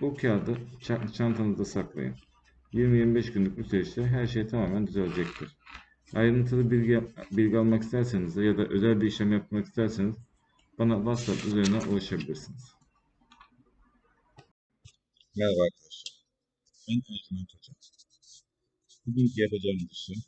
bu kağıdı ça- çantanızda saklayın. 20-25 günlük bir süreçte her şey tamamen düzelecektir. Ayrıntılı bilgi, bilgi almak isterseniz ya da özel bir işlem yapmak isterseniz bana WhatsApp üzerinden ulaşabilirsiniz. Merhaba arkadaşlar. Ben Ercüment Hoca. Bugünkü yapacağımız işlem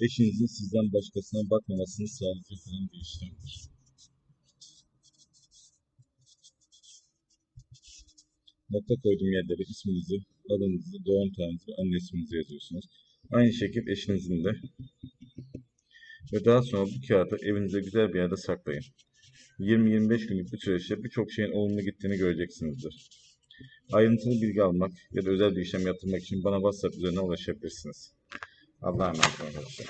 eşinizin sizden başkasına bakmamasını sağlayacak olan bir işlemdir. Nokta koyduğum yerlere isminizi, adınızı, doğum tarihinizi ve anne isminizi yazıyorsunuz. Aynı şekilde eşinizin de. Ve daha sonra bu kağıdı evinize güzel bir yerde saklayın. 20-25 günlük bir süreçte birçok şeyin olumlu gittiğini göreceksinizdir. Ayrıntılı bilgi almak ya da özel bir işlem yaptırmak için bana WhatsApp üzerinden ulaşabilirsiniz. Allah'a emanet olun arkadaşlar.